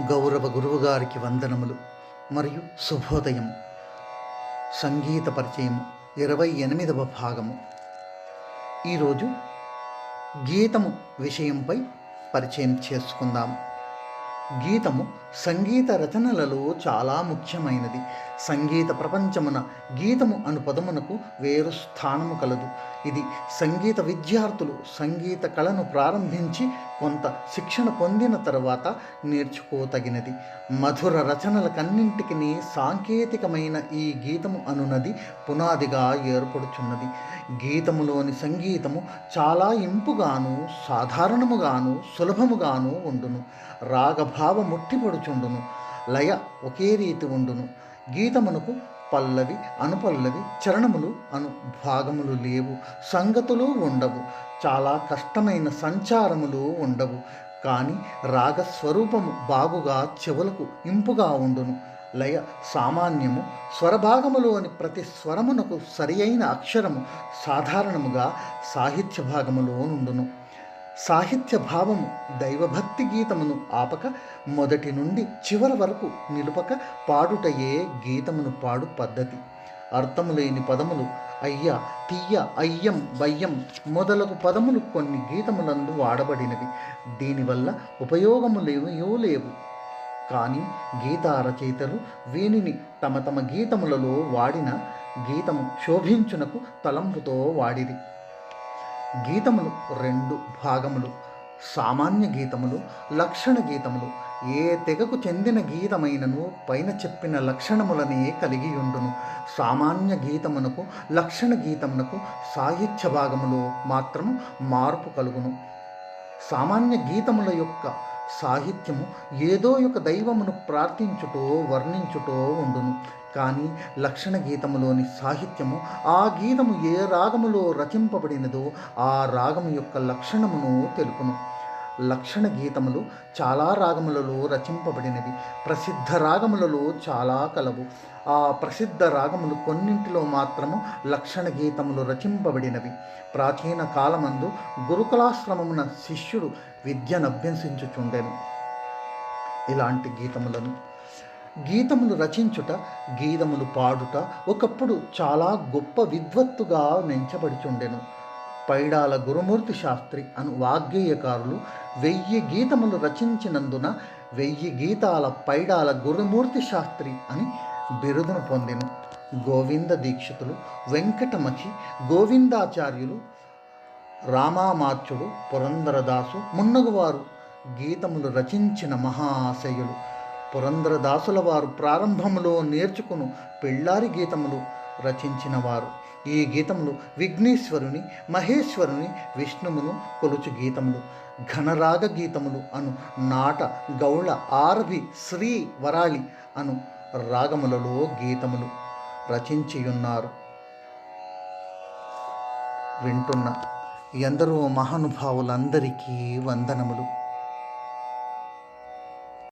గౌరవ గురువుగారికి వందనములు. మరియు శుభోదయం. సంగీత పరిచయం ఇరవై ఎనిమిదవ భాగము. ఈరోజు గీతము విషయంపై పరిచయం చేసుకుందాం. గీతము సంగీత రచనలలో చాలా ముఖ్యమైనది. సంగీత ప్రపంచమున గీతము అను పదమునకు వేరు స్థానము కలదు. ఇది సంగీత విద్యార్థులు సంగీత కళను ప్రారంభించి కొంత శిక్షణ పొందిన తర్వాత నేర్చుకోతగినది. మధుర రచనలకన్నింటికి సాంకేతికమైన ఈ గీతము అనునది పునాదిగా ఏర్పడుచున్నది. గీతములోని సంగీతము చాలా ఇంపుగాను సాధారణముగాను సులభముగాను ఉండును. రాగభావ ముట్టిపడుచుండును లయ ఒకే రీతి ఉండును. గీతమునకు పల్లవి అనుపల్లవి చరణములు అను భాగములు లేవు. సంగతులు ఉండవు. చాలా కష్టమైన సంచారములు ఉండవు. కానీ రాగస్వరూపము బాగుగా చెవులకు ఇంపుగా ఉండును. లయ సామాన్యము స్వరభాగములోని ప్రతి స్వరమునకు సరి అయిన అక్షరము సాధారణముగా సాహిత్య భాగములో నుండును. సాహిత్య భావము దైవభక్తి గీతమును ఆపక మొదటి నుండి చివరి వరకు నిలుపక పాడుటయే గీతమును పాడు పద్ధతి. అర్థము లేని పదములు అయ్య తీయ అయ్యం వయ్యం మొదలగు పదములు కొన్ని గీతములందు వాడబడినవి. దీనివల్ల ఉపయోగము లేవయో లేవు. కానీ గీత రచయితలు వీనిని తమ తమ గీతములలో వాడిన గీతము శోభించునకు తలంపుతో వాడిరి. గీతములు రెండు భాగములు. సామాన్య గీతములు లక్షణ గీతములు. ఏ తెగకు చెందిన గీతమైనను పైన చెప్పిన లక్షణములనే కలిగి ఉండును సామాన్య గీతమునకు లక్షణ గీతమునకు సాహిత్య భాగములో మాత్రము మార్పు కలుగును. సామాన్య గీతముల యొక్క సాహిత్యము ఏదో ఒక దైవమును ప్రార్థించుటో వర్ణించుటో ఉండును. కానీ లక్షణ గీతములోని సాహిత్యము ఆ గీతము ఏ రాగములో రచింపబడినదో ఆ రాగము యొక్క లక్షణమును తెలుపును. లక్షణ గీతములు చాలా రాగములలో రచింపబడినవి. ప్రసిద్ధ రాగములలో చాలా కలవు. ఆ ప్రసిద్ధ రాగములు కొన్నింటిలో మాత్రము లక్షణ గీతములు రచింపబడినవి. ప్రాచీన కాలమందు గురుకులాశ్రమమున శిష్యుడు విద్యను అభ్యసించుచుండెను. ఇలాంటి గీతములను గీతములు రచించుట గీతములు పాడుట ఒకప్పుడు చాలా గొప్ప విద్వత్తుగా నెంచబడిచుండెను. పైడాల గురుమూర్తి శాస్త్రి అను వాగ్గేయకారులు వెయ్యి గీతములు రచించినందున వెయ్యి గీతాల పైడాల గురుమూర్తి శాస్త్రి అని బిరుదును పొందెను. గోవింద దీక్షితులు వెంకటమఖి గోవిందాచార్యులు రామామార్చుడు పురందరదాసు మున్నగువారు గీతములు రచించిన మహాశయులు. పురందరదాసుల వారు ప్రారంభములో నేర్చుకును పెళ్ళారి గీతములు రచించిన వారు ఈ గీతములు విఘ్నేశ్వరుని మహేశ్వరుని విష్ణువును కొలుచు గీతములు. ఘనరాగ గీతములు అను నాట గౌళ ఆరభి శ్రీ వరాళి అను రాగములలో గీతములు రచించియున్నారు. వింటున్న ఎందరో మహానుభావులందరికీ వందనములు.